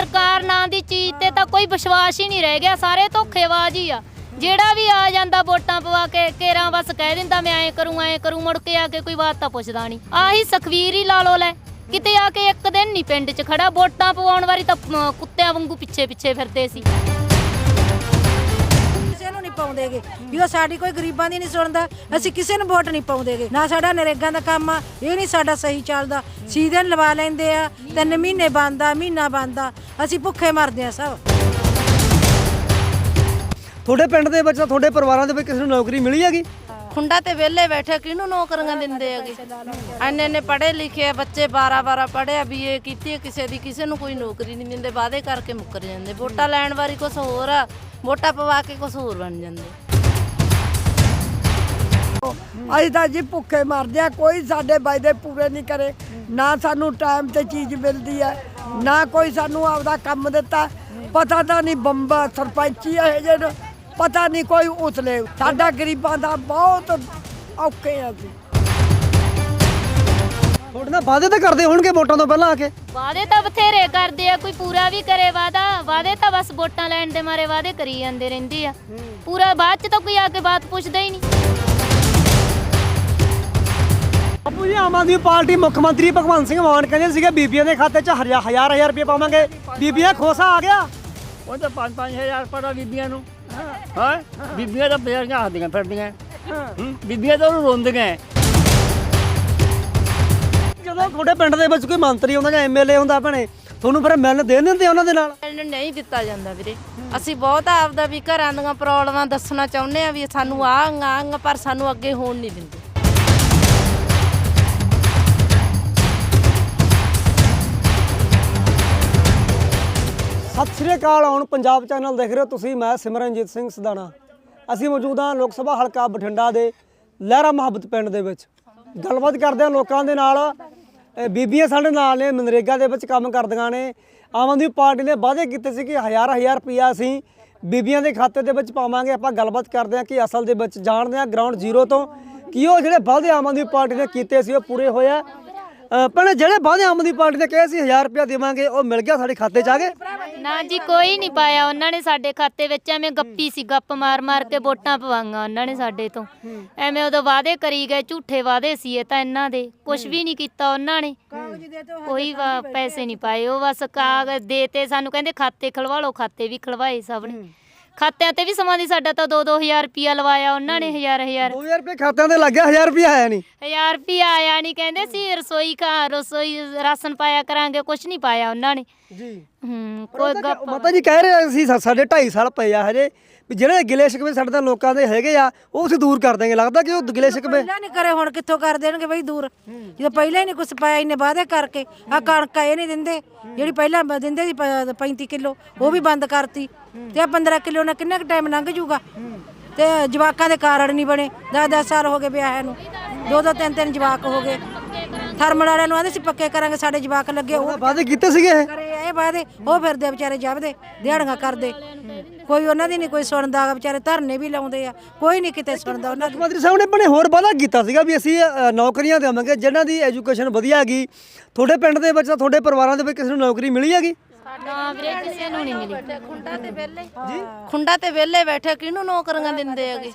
ਸਰਕਾਰ ਨਾਂ ਦੀ ਚੀਜ਼ ਤੇ ਤਾਂ ਕੋਈ ਵਿਸ਼ਵਾਸ ਹੀ ਨਹੀਂ ਰਹਿ ਗਿਆ ਸਾਰੇ ਧੋਖੇਬਾਜ਼ ਹੀ ਆ। ਜਿਹੜਾ ਵੀ ਆ ਜਾਂਦਾ ਵੋਟਾਂ ਪਵਾ ਕੇ ਕੇਰਾਂ ਬਸ ਕਹਿ ਦਿੰਦਾ ਮੈਂ ਐਂ ਕਰੂੰ ਐਂ ਕਰੂੰ ਮੁੜ ਕੇ ਆ ਕੇ ਕੋਈ ਬਾਤ ਤਾਂ ਪੁੱਛਦਾ ਨਹੀਂ। ਆਹੀ ਸਖਵੀਰ ਹੀ ਲਾ ਲੋ ਲੈ ਕਿਤੇ ਆ ਕੇ ਇੱਕ ਦਿਨ ਨਹੀਂ ਪਿੰਡ 'ਚ ਖੜਾ ਵੋਟਾਂ ਪਵਾਉਣ ਵਾਰੀ ਤਾਂ ਅਮ, ਕੁੱਤਿਆਂ ਵਾਂਗੂ ਪਿੱਛੇ ਪਿੱਛੇ ਫਿਰਦੇ ਸੀ। ਨਹੀਂ ਪਾਉਂਦੇਗੇ। ਜਦੋਂ ਸਾਡੀ ਕੋਈ ਗਰੀਬਾਂ ਦੀ ਨਹੀਂ ਸੁਣਦਾ, ਅਸੀਂ ਕਿਸੇ ਨੂੰ ਵੋਟ ਨਹੀਂ ਪਾਉਂਦੇਗੇ। ਨਾ ਸਾਡਾ ਨਰੇਗਾ ਦਾ ਕੰਮ ਆ, ਇਹ ਨਹੀਂ ਸਾਡਾ ਸਹੀ ਚੱਲਦਾ। ਸੀਜ਼ਨ ਲਵਾ ਲੈਂਦੇ ਆ, ਤਿੰਨ ਮਹੀਨੇ ਬੰਦਾ ਮਹੀਨਾ ਬੰਦਾ ਅਸੀਂ ਭੁੱਖੇ ਮਰਦੇ ਆ ਸਭ। ਤੁਹਾਡੇ ਪਿੰਡ ਦੇ ਵਿੱਚ ਤਾਂ ਤੁਹਾਡੇ ਪਰਿਵਾਰਾਂ ਦੇ ਵਿੱਚ ਕਿਸੇ ਨੂੰ ਨੌਕਰੀ ਮਿਲੀ ਹੈਗੀ? ਖੁੰਡਾ ਤੇ ਵਿਹਲੇ ਬੈਠੇ ਕਿਹਨੂੰ ਨੌਕਰੀਆਂ ਦਿੰਦੇ ਹੈਗੇ? ਐਨੇ ਨੇ ਪੜ੍ਹੇ ਲਿਖੇ ਆ ਬੱਚੇ 12 12 ਪੜ੍ਹਿਆ ਬੀਏ ਕੀਤੀ ਕਿਸੇ ਦੀ ਕਿਸੇ ਨੂੰ ਕੋਈ ਨੌਕਰੀ ਨਹੀਂ ਦਿੰਦੇ ਵਾਅਦੇ ਕਰਕੇ ਮੁੱਕਰ ਜਾਂਦੇ। ਵੋਟਾਂ ਲੈਣ ਵਾਰੀ ਕੁਝ ਹੋਰ ਆ ਵੋਟਾਂ ਪਵਾ ਕੇ ਕੁਝ ਹੋਰ ਬਣ ਜਾਂਦੇ। ਅਸੀਂ ਤਾਂ ਜੀ ਭੁੱਖੇ ਮਰਦੇ ਆ ਕੋਈ ਸਾਡੇ ਵਾਅਦੇ ਪੂਰੇ ਨਹੀਂ ਕਰੇ। ਨਾ ਸਾਨੂੰ ਟਾਈਮ ਤੇ ਚੀਜ਼ ਮਿਲਦੀ ਹੈ ਨਾ ਕੋਈ ਸਾਨੂੰ ਆਪਦਾ ਕੰਮ ਦਿੱਤਾ। ਪਤਾ ਤਾਂ ਨਹੀਂ ਬੰਬਾ ਸਰਪੰਚੀ ਇਹ ਜਿਹੇ ਪਤਾ ਨਹੀਂ ਕੋਈ ਉਸਲੇ। ਸਾਡਾ ਗਰੀਬਾਂ ਦਾ ਬਹੁਤ ਔਖੇ ਆ ਜੀ ਤੁਹਾਡੇ ਨਾਲ ਵਾਅਦੇ ਤਾਂ ਕਰਦੇ ਹੋਣਗੇ ਵੋਟਾਂ ਤੋਂ ਪਹਿਲਾਂ ਆ ਕੇ। ਵਾਅਦੇ ਤਾਂ ਬਥੇਰੇ ਕਰਦੇ ਆ ਕੋਈ ਪੂਰਾ ਵੀ ਕਰੇ ਵਾਦਾ ਵਾਅਦੇ ਤਾਂ ਬਸ ਵੋਟਾਂ ਲੈਣ ਦੇ ਮਾਰੇ ਵਾਅਦੇ ਕਰੀ ਜਾਂਦੇ ਰਹਿੰਦੇ ਆ। ਪੂਰਾ ਬਾਅਦ 'ਚ ਤਾਂ ਕੋਈ ਆ ਕੇ ਬਾਤ ਪੁੱਛਦਾ ਹੀ ਨਹੀਂ। ਬਾਪੂ ਜੀ ਆਮ ਆਦਮੀ ਪਾਰਟੀ ਮੁੱਖ ਮੰਤਰੀ ਭਗਵੰਤ ਸਿੰਘ ਮਾਨ ਕਹਿੰਦੇ ਸੀਗੇ ਬੀਬੀਆਂ ਦੇ ਖਾਤੇ 'ਚ ਹਜ਼ਾਰ ਹਜ਼ਾਰ ਰੁਪਏ ਪਾਵਾਂਗੇ। ਬੀਬੀਆਂ ਖੋਸਾ ਆ ਗਿਆ। ਉਹ ਤਾਂ 5-5000 ਪੜਾ ਬੀਬੀਆਂ ਨੂੰ। ਹਾਂ? ਬੀਬੀਆਂ ਤਾਂ ਬਜ਼ਾਰੀਆਂ ਹੱਦੀਆਂ ਫਿਰਦੀਆਂ। ਹੂੰ, ਬੀਬੀਆਂ ਤਾਂ ਉਹਨੂੰ ਰੋਂਦੀਆਂ। ਜਦੋਂ ਤੁਹਾਡੇ ਪਿੰਡ ਦੇ ਵਿੱਚ ਕੋਈ ਮੰਤਰੀ ਹੁੰਦਾ ਜਾਂ ਐਮਐਲਏ ਹੁੰਦਾ ਭਣੇ ਤੁਹਾਨੂੰ ਫਿਰ ਮਿਲਣ ਦੇ ਦਿੰਦੇ ਉਹਨਾਂ ਦੇ ਨਾਲ? ਨਹੀਂ ਦਿੱਤਾ ਜਾਂਦਾ ਵੀਰੇ। ਅਸੀਂ ਬਹੁਤ ਆਪਦਾ ਵੀ ਘਰਾਂ ਦੀਆਂ ਪ੍ਰੋਬਲਮਾਂ ਦੱਸਣਾ ਚਾਹੁੰਦੇ ਆ ਵੀ ਸਾਨੂੰ ਆਹ ਆਹ ਪਰ ਸਾਨੂੰ ਅੱਗੇ ਹੋਣ ਨਹੀਂ ਦਿੰਦੇ। ਸਤਿ ਸ੍ਰੀ ਅਕਾਲ, ਹੁਣ ਪੰਜਾਬ ਚੈਨਲ ਦੇਖ ਰਹੇ ਹੋ ਤੁਸੀਂ, ਮੈਂ ਸਿਮਰਨਜੀਤ ਸਿੰਘ ਸਦਾਣਾ। ਅਸੀਂ ਮੌਜੂਦ ਹਾਂ ਲੋਕ ਸਭਾ ਹਲਕਾ ਬਠਿੰਡਾ ਦੇ ਲਹਿਰਾ ਮੁਹੱਬਤ ਪਿੰਡ ਦੇ ਵਿੱਚ। ਗੱਲਬਾਤ ਕਰਦੇ ਹਾਂ ਲੋਕਾਂ ਦੇ ਨਾਲ। ਬੀਬੀਆਂ ਸਾਡੇ ਨਾਲ ਨੇ, ਮਨਰੇਗਾ ਦੇ ਵਿੱਚ ਕੰਮ ਕਰਦੀਆਂ ਨੇ। ਆਮ ਆਦਮੀ ਪਾਰਟੀ ਨੇ ਵਾਅਦੇ ਕੀਤੇ ਸੀ ਕਿ ਹਜ਼ਾਰ ਹਜ਼ਾਰ ਰੁਪਈਆ ਅਸੀਂ ਬੀਬੀਆਂ ਦੇ ਖਾਤੇ ਦੇ ਵਿੱਚ ਪਾਵਾਂਗੇ। ਆਪਾਂ ਗੱਲਬਾਤ ਕਰਦੇ ਹਾਂ ਕਿ ਅਸਲ ਦੇ ਵਿੱਚ ਜਾਣਦੇ ਹਾਂ ਗਰਾਊਂਡ ਜ਼ੀਰੋ ਤੋਂ। ਕਿ ਉਹ ਜਿਹੜੇ ਵਾਅਦੇ ਆਮ ਆਦਮੀ ਪਾਰਟੀ ਨੇ ਕੀਤੇ ਸੀ, ਉਹ ਪੂਰੇ ਹੋਏ ਭੈਣੇ ਜਿਹੜੇ ਵਾਅਦੇ ਆਮ ਆਦਮੀ ਪਾਰਟੀ ਨੇ ਕਹੇ ਸੀ 1000 ਰੁਪਇਆ ਦੇਵਾਂਗੇ ਉਹ ਮਿਲ ਗਿਆ ਸਾਡੇ ਖਾਤੇ 'ਚ ਆ ਗਏ ਨਾ ਜੀ ਕੋਈ ਨਹੀਂ ਪਾਇਆ। ਉਹਨਾਂ ਨੇ ਸਾਡੇ ਖਾਤੇ ਵਿੱਚ ਐਵੇਂ ਗੱਪੀ ਸੀ ਗੱਪ ਮਾਰ ਮਾਰ ਕੇ ਵੋਟਾਂ ਪਵਾਈਆਂ ਉਹਨਾਂ ਨੇ ਸਾਡੇ ਤੋਂ। ਐਵੇਂ ਉਦੋਂ ਵਾਅਦੇ ਕਰੀ ਗਏ ਝੂਠੇ ਵਾਅਦੇ ਸੀ ਇਹ ਤਾਂ ਇਹਨਾਂ ਦੇ। ਕੁਝ ਵੀ ਨਹੀਂ ਕੀਤਾ ਉਹਨਾਂ ਨੇ। ਕੋਈ ਵਾ- ਪੈਸੇ ਨਹੀਂ ਪਾਏ। ਉਹ ਬਸ ਕਾਗਜ਼ ਦੇਤੇ ਸਾਨੂੰ ਕਹਿੰਦੇ ਖਾਤੇ ਖਲਵਾ ਲਓ ਖਾਤੇ ਵੀ ਖਲਵਾਏ ਸਭ ਨੇ। ਖਾਤਿਆਂ ਤੇ ਵੀ ਸਮਾਂ ਦੀ ਸਾਡਾ ਤਾਂ 2-2000 ਰੁਪਿਆ ਲਵਾਇਆ ਉਹਨਾਂ ਨੇ ਹਜ਼ਾਰ ਹਜ਼ਾਰ। 2000 ਰੁਪਏ ਖਾਤਿਆਂ ਤੇ ਲੱਗ ਗਿਆ 1000 ਰੁਪਏ ਆਇਆ ਨਹੀਂ। ਹਜ਼ਾਰ ਰੁਪਿਆ ਆਇਆ ਨਹੀਂ ਕਹਿੰਦੇ ਸੀ ਰਸੋਈ ਖਾ ਰਸੋਈ ਰਾਸ਼ਨ ਪਾਇਆ ਕਰਾਂਗੇ ਕੁਝ ਨਹੀਂ ਪਾਇਆ ਉਹਨਾਂ ਨੇ। ਜੀ। ਹੂੰ ਕੋਈ ਗੱਪ ਮਾਤਾ ਜੀ ਕਹਿ ਰਹੇ ਸੀ ਸਾ- ਸਾਡੇ 2.5 ਸਾਲ ਪਏ ਆ ਹਜੇ। ਵੀ ਜਿਹੜੇ ਗਿਲੇ ਸ਼ਿਕਵੇ ਸਾਡੇ ਤਾਂ ਲੋਕਾਂ ਦੇ ਹੈਗੇ ਆ ਉਹ ਅਸੀਂ ਦੂਰ ਕਰ ਦਾਂਗੇ ਲੱਗਦਾ ਕਿ ਉਹ ਗਿਲੇ ਸ਼ਿਕਵੇ ਪਹਿਲਾਂ ਨਹੀਂ ਕਰੇ ਹੁਣ ਕਿੱਥੋਂ ਕਰ ਦੇਣਗੇ ਬਈ ਦੂਰ? ਜਦੋਂ ਪਹਿਲਾਂ ਹੀ ਨਹੀਂ ਕੁਝ ਪਾਇਆ ਇਹਨੇ ਵਾਅਦੇ ਕਰਕੇ। ਆ ਕਣਕਾਂ ਇਹ ਨਹੀਂ ਦਿੰਦੇ। ਜਿਹੜੀ ਪਹਿਲਾਂ ਬ- ਦਿੰਦੇ ਸੀ ਪ- 35 ਕਿਲੋ ਉਹ ਵੀ ਬੰਦ ਕਰਤੀ। ਤੇ ਆ 15 ਕਿਲੋ ਨਾਲ ਕਿੰਨਾ ਕੁ ਟਾਈਮ ਲੰਘ ਜੂਗਾ ਤੇ ਜਵਾਕਾਂ ਦੇ ਕਾਰਡ ਨਹੀਂ ਬਣੇ। 10-10 ਸਾਲ ਹੋ ਗਏ ਵਿਆਹਾਂ ਨੂੰ। ਦੋ ਦੋ ਤਿੰਨ ਤਿੰਨ ਜਵਾਕ ਹੋ ਗਏ। ਥਰਮਲ ਵਾਲਿਆਂ ਨੂੰ ਆਂਦੇ ਸੀ ਪੱਕੇ ਕਰਾਂਗੇ ਸਾਡੇ ਜਵਾਕ ਲੱਗੇ ਉਹ ਵਾਅਦੇ ਕੀਤੇ ਸੀਗੇ ਇਹ? ਕਰੇ ਇਹ ਵਾਅਦੇ ਉਹ ਫਿਰਦੇ ਵਿਚਾਰੇ ਜਬਦੇ ਦਿਹਾੜੀਆਂ ਕਰਦੇ। ਕੋਈ ਉਹਨਾਂ ਦੀ ਨਹੀਂ ਕੋਈ ਸੁਣਦਾ ਗਾ, ਵਿਚਾਰੇ ਧਰਨੇ ਵੀ ਲਾਉਂਦੇ ਆ ਕੋਈ ਨਹੀਂ ਕਿਤੇ ਸੁਣਦਾ ਉਹਨਾਂ ਦੀ। ਮੰਤਰੀ ਸਾਹਿਬ ਨੇ ਬਣੇ ਹੋਰ ਵਾਅਦਾ ਕੀਤਾ ਸੀਗਾ ਵੀ ਅਸੀਂ ਅ, ਨੌਕਰੀਆਂ ਦੇਵਾਂਗੇ ਜਿਨ੍ਹਾਂ ਦੀ ਐਜੂਕੇਸ਼ਨ ਵਧੀਆ ਹੈਗੀ ਤੁਹਾਡੇ ਪਿੰਡ ਦੇ ਵਿੱਚ ਤਾਂ ਤੁਹਾਡੇ ਪਰਿਵਾਰਾਂ ਦੇ ਵਿੱਚ ਕਿਸੇ ਨੂੰ ਨੌਕਰੀ ਮਿਲੀ ਹੈਗੀ। ਨਾ ਵੀਰੇ ਕਿਸੇ ਨੂੰ ਨਹੀਂ ਮਿਲੀ। ਖੁੰਡਾ ਤੇ ਵਿਹਲੇ। ਖੁੰਡਾ ਤੇ ਵਿਹਲੇ ਬੈਠੇ ਕਿਹਨੂੰ ਨੌਕਰੀਆਂ ਦਿੰਦੇ ਹੈਗੇ?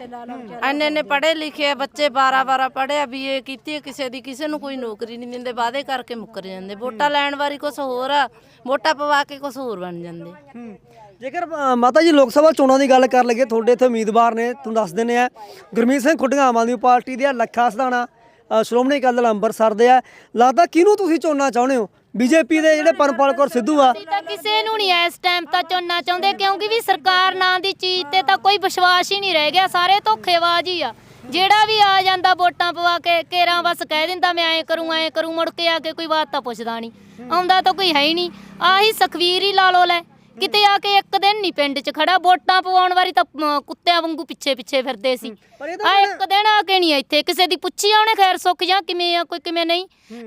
ਐਨੇ ਨੇ ਪੜ੍ਹੇ ਲਿਖੇ ਆ ਬੱਚੇ 12 12 ਪੜ੍ਹਿਆ ਬੀਏ ਕੀਤੀ ਆ ਕਿਸੇ ਦੀ ਕਿਸੇ ਨੂੰ ਕੋਈ ਨੌਕਰੀ ਨਹੀਂ ਦਿੰਦੇ ਵਾਅਦੇ ਕਰਕੇ ਮੁੱਕਰ ਜਾਂਦੇ। ਵੋਟਾਂ ਲੈਣ ਵਾਰੀ ਕੁਝ ਹੋਰ ਆ ਵੋਟਾਂ ਪਵਾ ਕੇ ਕੁਝ ਹੋਰ ਬਣ ਜਾਂਦੇ। ਜੇਕਰ ਅ, ਮਾਤਾ ਜੀ ਲੋਕ ਸਭਾ ਚੋਣਾਂ ਦੀ ਗੱਲ ਕਰ ਲਈਏ ਤੁਹਾਡੇ ਇੱਥੇ ਉਮੀਦਵਾਰ ਨੇ ਤੁਹਾਨੂੰ ਦੱਸ ਦਿੰਦੇ ਆ ਗੁਰਮੀਤ ਸਿੰਘ ਖੁੱਡੀਆਂ ਆਮ ਆਦਮੀ ਪਾਰਟੀ ਦੇ ਆ ਲੱਖਾ ਸਦਾਣਾ ਸ਼੍ਰੋਮਣੀ ਅਕਾਲੀ ਦਲ ਅੰਮ੍ਰਿਤਸਰ ਦੇ ਆ। ਲੱਗਦਾ ਕਿਹਨੂੰ ਤੁਸੀਂ ਚੁਣਨਾ ਚਾਹੁੰਦੇ ਹੋ? ਬੀਜੇਪੀ ਦੇ ਜਿਹੜੇ ਪਰਮਪਾਲ ਕੌਰ ਸਿੱਧੂ ਆ। ਤਾਂ ਕਿਸੇ ਨੂੰ ਨਹੀਂ ਇਸ ਟਾਈਮ ਤਾਂ ਚੁਣਨਾ ਚਾਹੁੰਦੇ, ਕਿਉਂਕਿ ਵੀ ਸਰਕਾਰ ਨਾਂ ਦੀ ਚੀਜ਼ ਤੇ ਤਾਂ ਕੋਈ ਵਿਸ਼ਵਾਸ ਹੀ ਨਹੀਂ ਰਹਿ ਗਿਆ, ਸਾਰੇ ਧੋਖੇਬਾਜ਼ ਹੀ ਆ। ਜਿਹੜਾ ਵੀ ਆ ਜਾਂਦਾ ਵੋਟਾਂ ਪਵਾ ਕੇ ਕੇਰਾਂ ਬਸ ਕਹਿ ਦਿੰਦਾ, ਮੈਂ ਐਂ ਕਰੂੰ ਐਂ ਕਰੂੰ, ਮੁੜ ਕੇ ਆ ਕੇ ਕੋਈ ਬਾਤ ਤਾਂ ਪੁੱਛਦਾ ਨਹੀਂ। ਆਉਂਦਾ ਤਾਂ ਕੋਈ ਹੈ ਹੀ ਨਹੀਂ। ਆਹੀ ਸੁਖਵੀਰ ਹੀ ਲਾ ਲੋ ਲੈ। ਕਿਤੇ ਆ ਕੇ ਇੱਕ ਦਿਨ ਨਹੀਂ ਪਿੰਡ 'ਚ ਖੜਾ ਵੋਟਾਂ ਪਵਾਉਣ ਵਾਰੀ ਤਾਂ ਅਮ, ਕੁੱਤਿਆਂ ਵਾਂਗੂ ਪਿੱਛੇ ਪਿੱਛੇ ਫਿਰਦੇ ਸੀ। ਪਰ ਇਹ ਆ ਇੱਕ ਦਿਨ ਆ ਕੇ ਨਹੀਂ ਇੱਥੇ ਕਿਸੇ ਦੀ ਪੁੱਛੀ ਆ ਉਹਨੇ ਖੈਰ ਸੁੱਖ ਜਾਂ ਕਿਵੇਂ ਆ ਕੋਈ ਕਿਵੇਂ ਨਹੀਂ।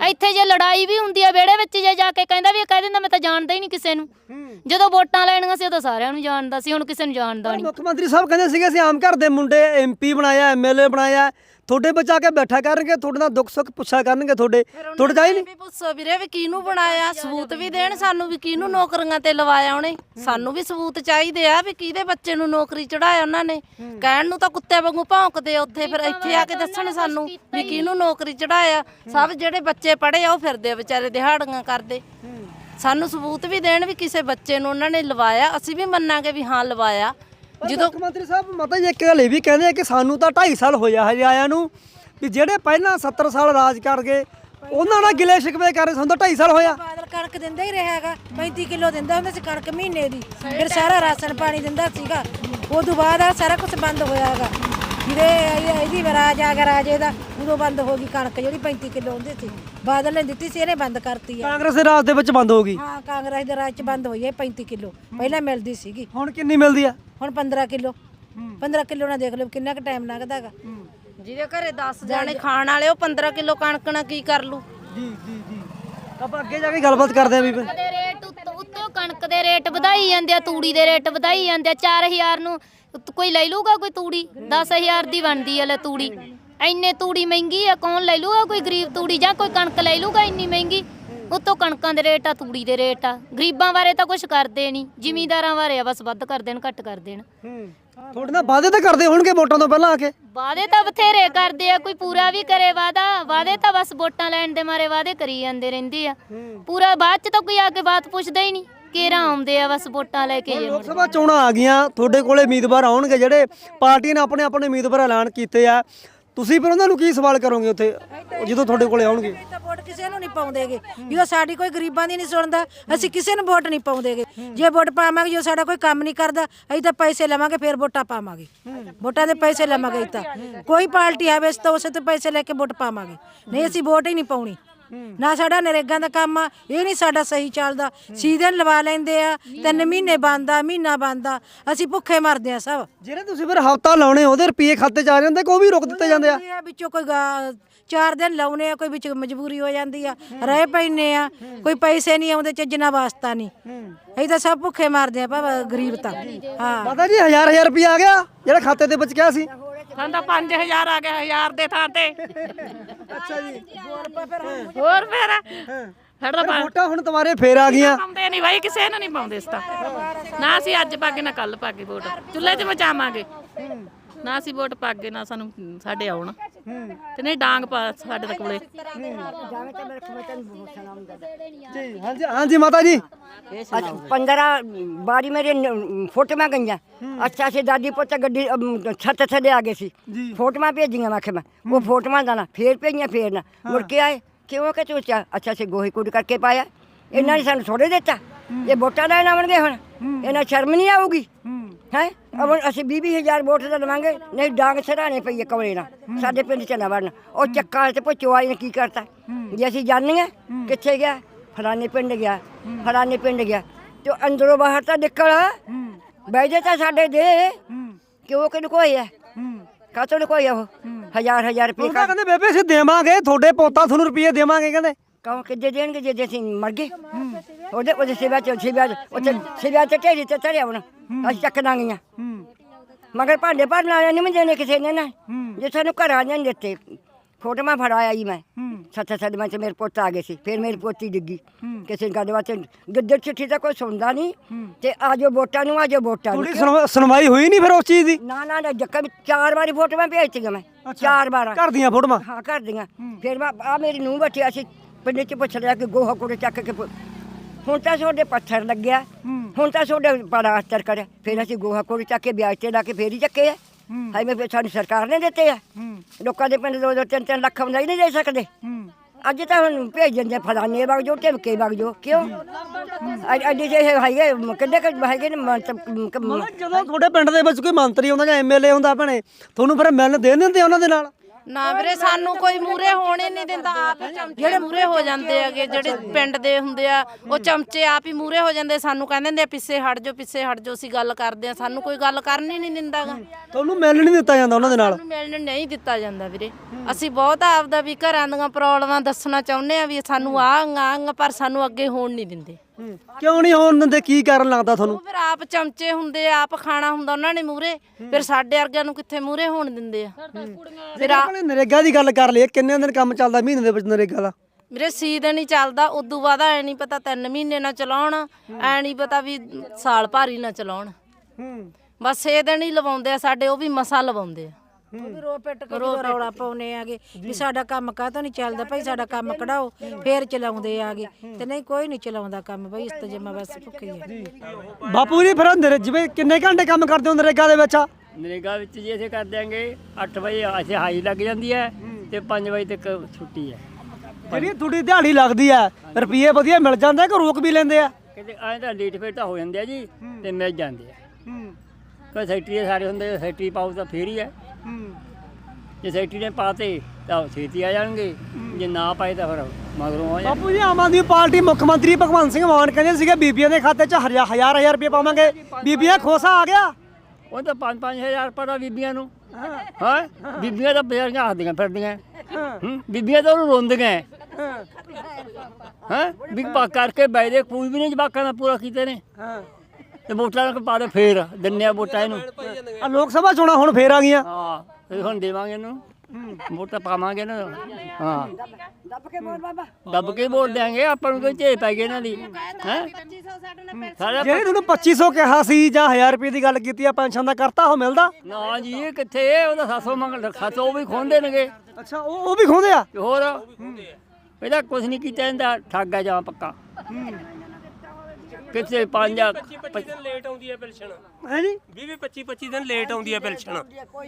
ਇੱਥੇ ਜੇ ਲੜਾਈ ਵੀ ਹੁੰਦੀ ਆ ਵਿਹੜੇ ਵਿੱਚ ਜੇ ਜਾ ਕੇ ਕਹਿੰਦਾ ਵੀ ਇਹ ਕਹਿ ਦਿੰਦਾ ਮੈਂ ਤਾਂ ਜਾਣਦਾ ਹੀ ਨਹੀਂ ਕਿਸੇ ਨੂੰ। ਜਦੋਂ ਵੋਟਾਂ ਲੈਣੀਆਂ ਸੀ ਉਦੋਂ ਸਾਰਿਆਂ ਨੂੰ ਜਾਣਦਾ ਸੀ ਹੁਣ ਕਿਸੇ ਨੂੰ ਜਾਣਦਾ ਨਹੀਂ ਮੁੱਖ ਮੰਤਰੀ ਸਾਹਿਬ ਕਹਿੰਦੇ ਸੀਗੇ ਅਸੀਂ ਆਮ ਘਰ ਦੇ ਮੁੰਡੇ ਐਮਪੀ ਬਣਾਇਆ ਐਮਐਲਏ ਬਣਾਇਆ ਤੁਹਾਡੇ ਬੱਚਾ ਕੇ ਬੈਠਾ ਕਰਨਗੇ ਤੁਹਾਡੇ ਨਾਲ ਦੁੱਖ ਸੁੱਖ ਪੁੱਛਿਆ ਕਰਨਗੇ ਤੁਹਾਡੇ। ਤੁਹਾਡੇ ਚਾਹੀ ਨਹੀਂ ਵੀ ਪੁੱਛੋ ਵੀਰੇ ਵੀ ਕਿਹਨੂੰ ਬਣਾਇਆ ਸਬੂਤ ਵੀ ਦੇਣ ਸਾਨੂੰ ਵੀ ਕਿਹਨੂੰ ਨੌਕਰੀਆਂ ਤੇ ਲਵਾਇਆ ਉਹਨੇ? ਸਾਨੂੰ ਵੀ ਸਬੂਤ ਚਾਹੀਦੇ ਆ ਵੀ ਕਿਹਦੇ ਬੱਚੇ ਨੂੰ ਨੌਕਰੀ ਚੜਾਇਆ ਉਹਨਾਂ ਨੇ। ਕਹਿਣ ਨੂੰ ਤਾਂ ਕੁੱਤੇ ਵਾਂਗੂ ਭੌਂਕਦੇ ਉੱਥੇ ਫਿਰ ਇੱਥੇ ਆ ਕੇ ਦੱਸਣ ਸਾਨੂੰ ਵੀ ਕਿਹਨੂੰ ਨੌਕਰੀ ਚੜਾਇਆ ਸਭ ਜਿਹੜੇ ਬੱਚੇ ਪੜ੍ਹੇ ਆ ਉਹ ਫਿਰਦੇ ਆ ਵਿਚਾਰੇ ਦਿਹਾੜੀਆਂ ਕਰਦੇ। ਸਾਨੂੰ ਸਬੂਤ ਵੀ ਦੇਣ ਵੀ ਕਿਸੇ ਬੱਚੇ ਨੂੰ ਉਹਨਾਂ ਨੇ ਲਵਾਇਆ। ਅਸੀਂ ਵੀ ਮੰਨਾਂਗੇ ਵੀ ਹਾਂ ਲਵਾਇਆ। ਜਦੋਂ ਮੁੱਖ ਮੰਤਰੀ ਸਾਹਿਬ ਮਾਤਾ ਜੀ ਇੱਕ ਗੱਲ ਇਹ ਵੀ ਕਹਿੰਦੇ ਆ ਕਿ ਸਾਨੂੰ ਤਾਂ 2.5 ਸਾਲ ਹੋਇਆ ਹਜੇ ਆਇਆਂ ਨੂੰ ਵੀ ਜਿਹੜੇ ਪਹਿਲਾਂ 70 ਸਾਲ ਰਾਜ ਕਰ ਗਏ ਉਹਨਾਂ ਨਾਲ ਗਿਲੇ ਸ਼ਿਕਵੇ ਕਰ ਰਹੇ ਸਾਨੂੰ ਤਾਂ 2.5 ਸਾਲ ਹੋਇਆ। ਬਾਦਲ ਕਣਕ ਦਿੰਦਾ ਹੀ ਰਹੇਗਾ 35 ਕਿਲੋ ਦਿੰਦਾ ਹੁੰਦਾ ਸੀ ਕਣਕ ਮਹੀਨੇ ਦੀ ਫਿਰ ਸਾਰਾ ਰਾਸ਼ਨ ਪਾਣੀ ਦਿੰਦਾ ਸੀਗਾ। ਉਦੋਂ ਬਾਅਦ ਆ ਸਾਰਾ ਕੁਝ ਬੰਦ ਹੋਇਆਗਾ ਜਿਹਦੇ ਇਹ- ਇਹਦੀ ਰਾਜ ਆ ਗਿਆ ਰਾਜੇ ਦਾ ਉਦੋਂ ਬੰਦ ਹੋ ਗਈ ਕਣਕ ਜਿਹੜੀ 35 ਕਿਲੋ ਹੁੰਦੀ ਸੀ। ਬਾਦਲ ਨੇ ਦਿੱਤੀ ਸੀ ਇਹਨੇ ਬੰਦ ਕਰਤੀ ਆ। ਕਾਂਗਰਸ ਦੇ ਰਾਜ ਦੇ ਵਿੱਚ ਬੰਦ ਹੋ ਗਈ। ਹਾਂ ਕਾਂਗਰਸ ਦੇ ਰਾਜ ਚ ਬੰਦ ਹੋਈ ਹੈ 35 ਕਿਲੋ। ਪਹਿਲਾਂ ਮਿਲਦੀ ਸੀਗੀ। ਹੁਣ ਕਿੰਨੀ ਮਿਲਦੀ ਆ? ਹੁਣ 15 ਕਿਲੋ। 15 ਕਿਲੋ ਨਾਲ ਦੇਖ ਲਓ ਕਿੰਨਾ ਕੁ ਟਾਈਮ ਲੱਗਦਾਗਾ ਜਿਹਦੇ ਘਰੇ 10 ਜਾਣੇ ਖਾਣ ਵਾਲੇ ਉਹ 15 ਕਿਲੋ ਕਣਕ ਨਾਲ ਕੀ ਕਰ ਲੂ ਜੀ ਜੀ ਜੀ। ਆਪਾਂ ਅੱਗੇ ਜਾ ਕੇ ਗੱਲਬਾਤ ਕਰਦੇ ਆਂ ਬੀਬੀ ਦੇ ਰੇਟ ਉੱਤੋਂ ਉੱਤੋਂ ਕਣਕ ਦੇ ਰੇਟ ਵਧਾਈ ਜਾਂਦੇ ਆ ਤੂੜੀ ਦੇ ਰੇਟ ਵਧਾਈ ਜਾਂਦੇ ਆ 4000 ਨੂੰ ਕੋਈ ਲੈ ਲੂਗਾ ਕੋਈ ਤੂੜੀ? 10000 ਦੀ ਬਣਦੀ ਆ ਲੈ ਤੂੜੀ। ਐਨੇ ਤੂੜੀ ਮਹਿੰਗੀ ਆ ਕੌਣ ਲੈ ਲੂਗਾ ਕੋਈ ਗਰੀਬ ਤੂੜੀ? ਜਾਂ ਕੋਈ ਕਣਕ ਲੈ ਲੂਗਾ ਇੰਨੀ ਮਹਿੰਗੀ? ਉੱਤੋਂ ਕਣਕਾਂ ਦੇ ਰੇਟ ਆ ਤੂੜੀ ਦੇ ਰੇਟ ਆ। ਗਰੀਬਾਂ ਬਾਰੇ ਤਾਂ ਕੁਝ ਕਰਦੇ ਨਹੀਂ ਜ਼ਿਮੀਂਦਾਰਾਂ ਬਾਰੇ ਆ ਬਸ ਵੱਧ ਕਰ ਦੇਣ ਘੱਟ ਕਰ ਦੇਣ। ਤੁਹਾਡੇ ਨਾਲ ਵਾਅਦੇ ਤਾਂ ਕਰਦੇ ਹੋਣਗੇ ਵੋਟਾਂ ਤੋਂ ਪਹਿਲਾਂ ਆ ਕੇ? ਵਾਅਦੇ ਤਾਂ ਬਥੇਰੇ ਕਰਦੇ ਆ ਕੋਈ ਪੂਰਾ ਵੀ ਕਰੇ ਵਾਦਾ ਵਾਅਦੇ ਤਾਂ ਬਸ ਵੋਟਾਂ ਲੈਣ ਦੇ ਮਾਰੇ ਵਾਅਦੇ ਕਰੀ ਜਾਂਦੇ ਰਹਿੰਦੇ ਆ। ਪੂਰਾ ਬਾਅਦ ਚ ਤਾਂ ਕੋਈ ਆ ਕੇ ਬਾਤ ਪੁੱਛਦਾ ਹੀ ਨਹੀਂ। ਕੇਰਾ ਆਉਂਦੇ ਆ ਬਸ ਵੋਟਾਂ ਲੈ ਕੇ ਜੇ ਲੋਕ ਸਭਾ ਚੋਣਾਂ ਆ ਗਈਆਂ ਤੁਹਾਡੇ ਕੋਲੇ ਉਮੀਦਵਾਰ ਆਉਣਗੇ ਜਿਹੜੇ ਪਾਰਟੀ ਨੇ ਆਪਣੇ ਆਪਣੇ ਉਮੀਦਵਾਰ ਐਲਾਨ ਕੀਤੇ ਆ। ਤੁਸੀਂ ਫਿਰ ਉਹਨਾਂ ਨੂੰ ਕੀ ਸਵਾਲ ਕਰੋਗੇ ਉੱਥੇ ਜਦੋਂ ਤੁਹਾਡੇ ਕੋਲੇ ਆਉਣਗੇ? ਅਸੀਂ ਤਾਂ ਵੋਟ ਕਿਸੇ ਨੂੰ ਨਹੀਂ ਪਾਉਂਦੇਗੇ। ਜਦੋਂ ਸਾਡੀ ਕੋਈ ਗਰੀਬਾਂ ਦੀ ਨਹੀਂ ਸੁਣਦਾ ਅਸੀਂ ਕਿਸੇ ਨੂੰ ਵੋਟ ਨਹੀਂ ਪਾਉਂਦੇਗੇ। ਜੇ ਵੋਟ ਪਾਵਾਂਗੇ ਜੋ ਸਾਡਾ ਕੋਈ ਕੰਮ ਨਹੀਂ ਕਰਦਾ ਅਸੀਂ ਤਾਂ ਪੈਸੇ ਲਵਾਂਗੇ ਫਿਰ ਵੋਟਾਂ ਪਾਵਾਂਗੇ। ਵੋਟਾਂ ਦੇ ਪੈਸੇ ਲਵਾਂਗੇ ਅਸੀਂ ਤਾਂ। ਕੋਈ ਪਾਰਟੀ ਆਵੇ ਅਸੀਂ ਤਾਂ ਉਸੇ ਤੇ ਪੈਸੇ ਲੈ ਕੇ ਵੋਟ ਪਾਵਾਂਗੇ। ਨਹੀਂ ਅਸੀਂ ਵੋਟ ਹੀ ਨਹੀਂ ਪਾਉਣੀ। ਨਾ ਸਾਡਾ ਨਰੇਗਾ ਦਾ ਕੰਮ ਆ ਇਹ ਨਹੀਂ ਸਾਡਾ ਸਹੀ ਚੱਲਦਾ। ਸੀਜ਼ਨ ਲਵਾ ਲੈਂਦੇ ਆ ਤਿੰਨ ਮਹੀਨੇ ਬੰਦਾ ਮਹੀਨਾ ਬੰਦਾ ਅਸੀਂ ਭੁੱਖੇ ਮਰਦੇ ਆ ਸਭ। ਜਿਹੜੇ ਤੁਸੀਂ ਫਿਰ ਹਫਤਾ ਲਾਉਣੇ ਉਹਦੇ ਰੁਪਏ ਖਾਤੇ ਚ ਆ ਜਾਂਦੇ ਕਿ ਵੀ ਰੁਕ ਦਿੱਤੇ ਜਾਂਦੇ ਆ? ਇਹ ਵਿੱਚੋਂ ਕੋਈ ਗਾ- ਚਾਰ ਦਿਨ ਲਾਉਨੇ ਆ ਕੋਈ ਵਿੱਚ ਮਜਬੂਰੀ ਹੋ ਜਾਂਦੀ ਆ ਰਹਿ ਪੈਨੇ ਆ ਕੋਈ ਪੈਸੇ ਨਹੀਂ ਆਉਂਦੇ ਚੱਜਣਾ ਵਾਸਤਾ ਨਹੀਂ। ਅਸੀਂ ਤਾਂ ਸਭ ਭੁੱਖੇ ਮਰਦੇ ਆ ਭਾਵੇਂ ਗਰੀਬ ਤਾਂ। ਹਾਂ। ਪਤਾ ਜੀ ਹਜ਼ਾਰ ਹਜ਼ਾਰ ਰੁਪਏ ਆ ਗਿਆ ਜਿਹੜਾ ਖਾਤੇ ਦੇ ਵਿੱਚ ਗਿਆ ਸੀ। ਸਾਨੂੰ ਤਾਂ 5000 ਆ ਗਿਆ 1000 ਦੇ ਥਾਂ ਤੇ। ਅੱਛਾ ਜੀ। ਹੋਰ ਫੇਰ ਸਾਡਾ ਤਾਂ ਵੋਟਾਂ ਹੁਣ ਤੁਹਾਰੇ ਫੇਰ ਆ ਗਈਆਂ। ਪਾਉਂਦੇ ਨਹੀਂ ਬਾਈ ਕਿਸੇ ਨੂੰ ਨਹੀਂ ਪਾਉਂਦੇ ਇਸ ਤਾਂ। ਨਾ ਅਸੀਂ ਅੱਜ ਪਾਗੇ ਨਾ ਕੱਲ ਪਾਗੇ ਵੋਟ। ਚੁੱਲ੍ਹੇ 'ਚ ਮਚਾਵਾਂਗੇ। ਨਾ ਅਸੀਂ ਵੋਟ ਪਾਗੇ ਨਾ ਸਾਨੂੰ ਸਾਡੇ ਆਉਣ। ਤੇ ਨਹੀਂ ਡਾਂਗ ਪਾ ਸਾਡੇ ਤੱਕ ਕੋਲੇ ਜੀ ਹਾਂਜੀ ਹਾਂਜੀ ਮਾਤਾ ਜੀ अच्छा पंद्रह बारी मेरे न- फोटो में गई अच्छा से दादी पोता गड्डी अम, छत थले आ गए सी फोटो में भेजियां मैं मैं वो फोटो में जाना फिर भेजियां फिर ना मुड़ के आए क्यों कि तू चा- अच्छा से गोही कूड़ करके पाया ਇਹਨਾਂ ਨੇ ਸਾਨੂੰ ਥੋੜੇ ਦਿੱਤਾ ਇਹ ਵੋਟਾਂ ਲੈਣ ਆਉਣਗੇ ਹੁਣ ਇਹਨਾਂ ਸ਼ਰਮ ਨਹੀਂ ਆਊਗੀ? ਹੈ। ਅਬ ਅਸੀਂ 20 ਹਜ਼ਾਰ ਵੋਟ ਤਾਂ ਲਵਾਂਗੇ ਨਹੀਂ ਡਾਂਗ ਸਰਾਣੇ ਪਈਏ ਕਮਰੇ ਨਾਲ। ਸਾਡੇ ਪਿੰਡ ਚ ਨਾ ਵੜਨ। ਉਹ ਚੱਕਾ ਤੇ ਪੁੱਛੋ ਆਈ ਨੇ ਕੀ ਕਰਤਾ? ਜੇ ਅਸੀਂ ਜਾਣੀਏ ਕਿੱਥੇ ਗਿਆ? ਫਲਾਣੇ ਪਿੰਡ ਗਿਆ। ਫਲਾਣੇ ਪਿੰਡ ਗਿਆ। ਤੇ ਉਹ ਅੰਦਰੋਂ ਬਾਹਰ ਤਾਂ ਨਿਕਲ। ਬਹਿ ਜਾ ਤਾਂ ਸਾਡੇ ਦੇ। ਕਿਉਂ ਕਿ ਲੁਕੋਏ ਆ? ਕਾਤੋਂ ਲੁਕੋਏ ਉਹ? ਹਜ਼ਾਰ ਹਜ਼ਾਰ ਰੁਪਏ ਕਹਿੰਦੇ ਬੇਬੇ ਅਸੀਂ ਦੇਵਾਂਗੇ ਤੁਹਾਡੇ ਪੋਤਾ ਤੁਹਾਨੂੰ ਰੁਪਏ ਦੇਵਾਂਗੇ ਕਹਿੰਦੇ। ਕਹੋ ਕਿੱਦੇ ਦੇਣਗੇ ਜੇ ਅਸੀਂ ਮਰ ਗਏ। ਉਹਦੇ ਉਹਦੇ ਸਿਵਾ ਚ ਸਿਵਾ ਉੱਥੇ ਸਿਵਾ ਤੇ ਢੇਰੀ ਤੇ ਚੜਿਆ ਹੁਣ। ਅਸੀਂ ਚੱਕ ਦਾਂਗੀਆਂ। ਮਗਰ ਭਾਂਡੇ ਭਰਨ ਵਾਲਿਆਂ ਨੂੰ ਵੀ ਦੇਣੇ ਕਿਸੇ ਨੇ ਨਾ। ਜੇ ਸਾਨੂੰ ਘਰਾਂ ਨਹੀਂ ਦਿੱਤੇ। ਫੋਟੋਆਂ ਫੜਾਇਆ ਹੀ ਮੈਂ। ਸੱਤ ਸਦਮਾਂ ਚ ਮੇਰੇ ਪੁੱਤ ਆ ਗਏ ਸੀ। ਫਿਰ ਮੇਰੀ ਪੋਤੀ ਡਿੱਗੀ। ਕਿਸੇ ਗੱਲ ਵਾਸਤੇ ਗਿੱਦੜ ਚਿੱਠੀ ਤਾਂ ਕੋਈ ਸੁਣਦਾ ਨਹੀਂ ਤੇ ਆਜੋ ਵੋਟਾਂ ਨੂੰ ਆਜੋ ਵੋਟਾਂ ਨੂੰ। ਥੋੜੀ ਸੁਣਵਾ- ਸੁਣਵਾਈ ਹੋਈ ਨਹੀਂ ਫਿਰ ਉਸ ਚੀਜ਼ ਦੀ? ਨਾ ਨਾ ਨਾ ਜੱਕਾ ਵੀ ਚਾਰ ਵਾਰੀ ਫੋਟੋਆਂ ਭੇਜਤੀਆਂ ਮੈਂ। ਚਾਰ ਵਾਰਾਂ। ਘਰ ਦੀਆਂ ਫੋਟੋਆਂ? ਹਾਂ ਘਰ ਦੀਆਂ। ਫਿਰ ਮੈਂ ਆ ਮੇਰੀ ਨੂੰਹ ਬੈਠੀ ਅਸੀਂ ਪਿੰਡ ਚ ਪੁੱਛ ਲਿਆ ਕਿ ਗੋਹਾ ਕੋੜੇ ਚੱਕ ਕੇ ਪੁ- ਹੁਣ ਤਾਂ ਤੁਹਾਡੇ ਪੱਥਰ ਲੱਗਿਆ। ਹੁਣ ਤਾਂ ਤੁਹਾਡੇ ਬੜਾ ਅਸਰ ਕਰਿਆ। ਫਿਰ ਅਸੀਂ ਗੋਹਾ ਕੋੜੇ ਚੱਕ ਕੇ ਵਿਆਜ ਤੇ ਲਾ ਕੇ ਫੇਰ ਹੀ ਚੱਕੇ ਆ। ਹਾਈ ਮੈਂ ਫਿਰ ਸਾਨੂੰ ਸਰਕਾਰ ਨੇ ਦਿੱਤੇ ਆ। ਲੋਕਾਂ ਦੇ ਪਿੰਡ ਦੋ ਦੋ ਤਿੰਨ ਤਿੰਨ ਲੱਖ ਹੁੰਦਾ ਹੀ ਨਹੀਂ ਦੇ ਸਕਦੇ। ਅੱਜ ਤਾਂ ਹੁਣ ਭੇਜ ਦਿੰਦੇ ਫਲਾਣੇ ਵਗ ਜੋ ਢਿਮਕੇ ਵਗ ਜੋ ਕਿਉਂ? ਅੱਜ ਅੱਜ ਜੇ ਹੈਗੇ ਕਿੰਨੇ ਕੁ ਹੈਗੇ ਨੇ ਮੰਤਵ- ਕ- ਮਤਲਬ ਜਦੋਂ ਤੁਹਾਡੇ ਪਿੰਡ ਦੇ ਵਿੱਚ ਕੋਈ ਮੰਤਰੀ ਹੁੰਦਾ ਜਾਂ ਐਮਐਲਏ ਹੁੰਦਾ ਭੈਣੇ ਤੁਹਾਨੂੰ ਫਿਰ ਮਿਲਣ ਦੇ ਦਿੰਦੇ ਉਹਨਾਂ ਦੇ ਨਾਲ? ਨਾ ਵੀਰੇ ਸਾਨੂੰ ਕੋਈ ਮੂਰੇ ਹੋਣ ਹੀ ਨਹੀਂ ਦਿੰਦਾ ਆਪ ਹੀ ਚਮਚੇ ਮੂਰੇ ਹੋ ਜਾਂਦੇ ਹੈਗੇ ਜਿਹੜੇ ਪਿੰਡ ਦੇ ਹੁੰਦੇ ਆ ਉਹ ਚਮਚੇ ਆਪ ਹੀ ਮੂਰੇ ਹੋ ਜਾਂਦੇ ਸਾਨੂੰ ਕਹਿੰਦੇ ਹੁੰਦੇ ਆ ਪਿੱਛੇ ਹਟ ਜਾਓ ਪਿੱਛੇ ਹਟ ਜਾਓ ਅਸੀਂ ਗੱਲ ਕਰਦੇ ਆ ਸਾਨੂੰ ਕੋਈ ਗੱਲ ਕਰਨ ਹੀ ਨਹੀਂ ਦਿੰਦਾਗਾ ਤੁਹਾਨੂੰ ਮਿਲਣ ਨਹੀਂ ਦਿੱਤਾ ਜਾਂਦਾ ਉਹਨਾਂ ਦੇ ਨਾਲ? ਸਾਨੂੰ ਮਿਲਣ ਨਹੀਂ ਦਿੱਤਾ ਜਾਂਦਾ ਵੀਰੇ। ਅਸੀਂ ਬਹੁਤ ਆਪਦਾ ਵੀ ਘਰਾਂ ਦੀਆਂ ਪ੍ਰੋਬਲਮਾਂ ਦੱਸਣਾ ਚਾਹੁੰਦੇ ਆ ਵੀ ਸਾਨੂੰ ਆਹ ਆਹ ਪਰ ਸਾਨੂੰ ਅੱਗੇ ਹੋਣ ਨਹੀਂ ਦਿੰਦੇ। ਕਿਉਂ ਨਹੀਂ ਹੋਣ ਦਿੰਦੇ ਕੀ ਕਾਰਨ ਲੱਗਦਾ ਤੁਹਾਨੂੰ? ਉਹ ਫਿਰ ਆਪ ਚਮਚੇ ਹੁੰਦੇ ਆ, ਆਪ ਖਾਣਾ ਹੁੰਦਾ ਉਹਨਾਂ ਨੇ ਮੂਰੇ ਫਿਰ ਸਾਡੇ ਵਰਗਿਆਂ ਨੂੰ ਕਿੱਥੇ ਮੂਰੇ ਹੋਣ ਦਿੰਦੇ ਆ? ਫਿਰ ਆਪਣੇ ਨਰੇਗਾ ਦੀ ਗੱਲ ਕਰ ਲਈਏ ਕਿੰਨੇ ਦਿਨ ਕੰਮ ਚੱਲਦਾ ਮਹੀਨੇ ਦੇ ਵਿੱਚ ਨਰੇਗਾ ਦਾ? ਮੇਰੇ ਸੀ ਦਿਨ ਹੀ ਚੱਲਦਾ ਉਦੋਂ ਬਾਅਦ ਐ ਨਹੀਂ ਪਤਾ 3 ਮਹੀਨੇ ਨਾ ਚਲਾਉਣ ਐ ਨਹੀਂ ਪਤਾ ਵੀ ਸਾਲ ਭਾਰੀ ਨਾ ਚਲਾਉਣ। ਹੂੰ। ਬਸ 6 ਦਿਨ ਹੀ ਲਵਾਉਂਦੇ ਆ ਸਾਡੇ ਉਹ ਵੀ ਮਸਾ ਲਵਾਉਂਦੇ ਆ। ਉਹ ਵੀ ਰੋ ਪਿੱਟ ਕੇ ਜਦੋਂ ਰੌਲਾ ਪਾਉਨੇ ਆਗੇ ਵੀ ਸਾਡਾ ਕੰਮ ਕਾਹਤੋਂ ਨਹੀਂ ਚੱਲਦਾ ਭਾਈ ਸਾਡਾ ਕੰਮ ਕਢਾਓ ਫੇਰ ਚਲਾਉਂਦੇ ਆਗੇ। ਤੇ ਨਹੀਂ ਕੋਈ ਨਹੀਂ ਚਲਾਉਂਦਾ ਕੰਮ ਭਾਈ ਇਸ ਤੋਂ ਜਮਾ ਬਸ ਭੁੱਖੇ ਹੀ ਬਾਪੂ ਜੀ ਫਿਰ ਨਰੇ ਜਿਵੇਂ ਕਿੰਨੇ ਘੰਟੇ ਕੰਮ ਕਰਦੇ ਹੋ ਨਰੇਗਾ ਦੇ ਵਿੱਚ? ਆ ਨਰੇਗਾ ਵਿੱਚ ਜੀ ਅਸੀਂ ਕਰ ਦਿਆਂਗੇ 8 ਵਜੇ ਅਸੀਂ ਹਾਈ ਲੱਗ ਜਾਂਦੀ ਹੈ ਤੇ 5 ਵਜੇ ਤੱਕ ਛੁੱਟੀ ਹੈ। ਜਿਹੜੀ ਤੁਹਾਡੀ ਦਿਹਾੜੀ ਲੱਗਦੀ ਆ ਰੁਪਏ ਵਧੀਆ ਮਿਲ ਜਾਂਦੇ ਕਿ ਰੋਕ ਵੀ ਲੈਂਦੇ ਆ? ਕਹਿੰਦੇ ਐਂ ਤਾਂ ਲੇਟ ਫੇਟ ਤਾਂ ਹੋ ਜਾਂਦੇ ਆ ਜੀ ਤੇ ਮਿਲ ਜਾਂਦੇ ਆ। ਕੋਈ ਸੈਕਟਰੀ ਦੇ ਸਾਰੇ ਹੁੰਦੇ ਸੈਕਟਰੀ ਪਾਉ ਤਾਂ ਫੇਰ ਹੀ ਹੈ। ਜੇ ਸੈਕਟਰੀ ਨੇ ਪਾਤੇ ਤਾਂ ਛੇਤੀ ਆ ਜਾਣਗੇ। ਜੇ ਨਾ ਪਾਏ ਤਾਂ ਫਿਰ ਮਗਰੋਂ ਆ ਜਾਣਗੇ। ਬਾਪੂ ਜੀ ਆਮ ਆਦਮੀ ਪਾਰਟੀ ਮੁੱਖ ਮੰਤਰੀ ਭਗਵੰਤ ਸਿੰਘ ਮਾਨ ਕਹਿੰਦੇ ਸੀਗੇ ਬੀਬੀਆਂ ਦੇ ਖਾਤੇ 'ਚ ਹਜ਼ਾਰ ਹਜ਼ਾਰ ਹਜ਼ਾਰ ਰੁਪਏ ਪਾਵਾਂਗੇ। ਬੀਬੀਆਂ ਖੋਸਾ ਆ ਗਿਆ? ਉਹ ਤਾਂ 5-5000 ਪੜਾ ਬੀਬੀਆਂ ਨੂੰ। ਹਾਂ। ਬੀਬੀਆਂ ਤਾਂ ਬਜ਼ਾਰੀਆਂ ਹੱਸਦੀਆਂ ਫਿਰਦੀਆਂ। ਹੂੰ। ਬੀਬੀਆਂ ਤਾਂ ਉਹਨੂੰ ਰੋਂਦੀਆਂ। ਹਾਂ। ਵੀ ਪਾ ਕਰਕੇ ਬੈਦੇ ਕੋਈ ਵੀ ਨਹੀਂ ਜਵਾਕਾਂ ਦਾ ਪੂਰਾ ਕੀਤੇ ਨੇ। ਤੇ ਵੋਟਾਂ ਦਾ ਪਾ ਦੇ ਫੇਰ ਦਿੰਨੇ ਆ ਵੋਟਾਂ ਇਹਨੂੰ। ਆ ਲੋਕ ਸਭਾ ਚੋਣਾਂ ਹੁਣ ਫੇਰ ਆ ਗਈਆਂ। ਹਾਂ ਇਹ ਹੁਣ ਦੇਵਾਂਗੇ ਇਹਨੂੰ। ਵੋਟਾਂ ਪਾਵਾਂਗੇ ਨਾ ਹਾਂ। ਦੱਬ ਕੇ ਬੋਲ ਬਾਬਾ। ਦੱਬ ਕੇ ਵੋਟ ਦੇਾਂਗੇ ਆਪਾਂ ਨੂੰ ਕੋਈ ਝੇ ਪੈ ਗਈ ਇਹਨਾਂ ਦੀ। ਹੈ? ਸਾਰਾ ਜਿਹੜੇ ਤੁਹਾਨੂੰ 2500 ਕਿਹਾ ਸੀ ਜਾਂ 1000 ਰੁਪਏ ਦੀ ਗੱਲ ਕੀਤੀ ਆ ਪੈਨਸ਼ਨ ਦਾ ਕਰਤਾ ਉਹ ਮਿਲਦਾ? ਨਾ ਜੀ ਇਹ ਕਿੱਥੇ? ਉਹਦਾ 700 ਮੰਗ 700 ਉਹ ਵੀ ਖੋਂਦੇ ਨੇਗੇ। ਅੱਛਾ ਉਹ ਉਹ ਵੀ ਖੋਂਦੇ ਆ? ਤੇ ਹੋਰ ਇਹਦਾ ਕੁਝ ਨਹੀਂ ਕੀਤਾ ਇਹਦਾ ਠੱਗ ਆ ਜਾਂ ਪੱਕਾ। ਕਿੱਥੇ ਪੰਜ ਆ- ਦਿਨ ਲੇਟ ਆਉਂਦੀ ਹੈ ਪੈਨਸ਼ਨ। ਹੈ ਜੀ 20 25 25 ਦਿਨ ਲੇਟ ਆਉਂਦੀ ਹੈ ਪੈਨਸ਼ਨ।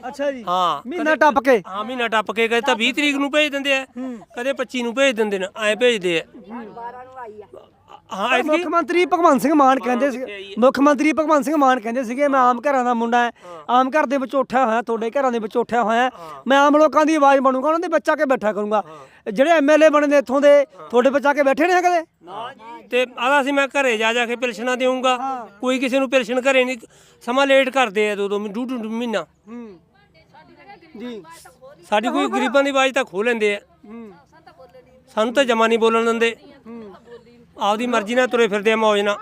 ਅੱਛਾ ਜੀ। ਹਾਂ। ਮਹੀਨਾ ਟੱਪ ਕੇ? ਹਾਂ ਮਹੀਨਾ ਟੱਪ ਕੇ ਕਦੇ ਤਾਂ 20 ਤਰੀਕ ਨੂੰ ਭੇਜ ਦਿੰਦੇ ਆ। ਕਦੇ 25 ਨੂੰ ਭੇਜ ਦਿੰਦੇ ਨੇ ਐ ਭੇਜਦੇ ਆ। ਹਾਂ ਐਤਕੀ ਮੁੱਖ ਮੰਤਰੀ ਭਗਵੰਤ ਸਿੰਘ ਮਾਨ ਕਹਿੰਦੇ ਸੀ ਮੁੱਖ ਮੰਤਰੀ ਭਗਵੰਤ ਸਿੰਘ ਮਾਨ ਕਹਿੰਦੇ ਸੀਗੇ ਮੈਂ ਆਮ ਘਰਾਂ ਦਾ ਮੁੰਡਾ ਹਾਂ ਆਮ ਘਰ ਦੇ ਵਿੱਚ ਉੱਠਿਆ ਹੋਇਆ ਤੁਹਾਡੇ ਘਰਾਂ ਦੇ ਵਿੱਚ ਉੱਠਿਆ ਹੋਇਆ ਮੈਂ ਆਮ ਲੋਕਾਂ ਦੀ ਆਵਾਜ਼ ਬਣੂਗਾ ਉਹਨਾਂ ਦੇ ਆ ਕੇ ਬੈਠਾ ਕਰੂੰਗਾ। ਜਿਹੜੇ ਐਮਐਲਏ ਬਣੇ ਨੇ ਇੱਥੋਂ ਦੇ ਤੁਹਾਡੇ ਆ ਕੇ ਬੈਠੇ ਨੇ ਕਦੇ ਤੇ ਆਦਾ ਸੀ ਮੈਂ ਘਰੇ ਜਾ ਜਾ ਕੇ ਪੈਨਸ਼ਨਾਂ ਦੇਵਾਂਗਾ ਕੋਈ ਕਿਸੇ ਨੂੰ ਪੈਨਸ਼ਨ ਘਰੇ ਨਹੀਂ ਸਮਾਂ ਲੇਟ ਕਰਦੇ ਆ ਦੋ ਦੋ ਮਹੀਨੇ, ਡੂਢ ਡੂਢ ਮਹੀਨਾ। ਜੀ। ਸਾਡੀ ਕੋਈ ਗਰੀਬਾਂ ਦੀ ਆਵਾਜ਼ ਤਾਂ ਖੋ ਲੈਂਦੇ ਆ। ਸਾਨੂੰ ਤਾਂ ਜਮਾ ਨਹੀਂ ਬੋਲਣ ਦਿੰਦੇ। ਆਪਦੀ ਮਰਜ਼ੀ ਨਾਲ ਤੁਰੇ ਫਿਰਦੇ ਆ ਮੌਜ ਨਾਲ।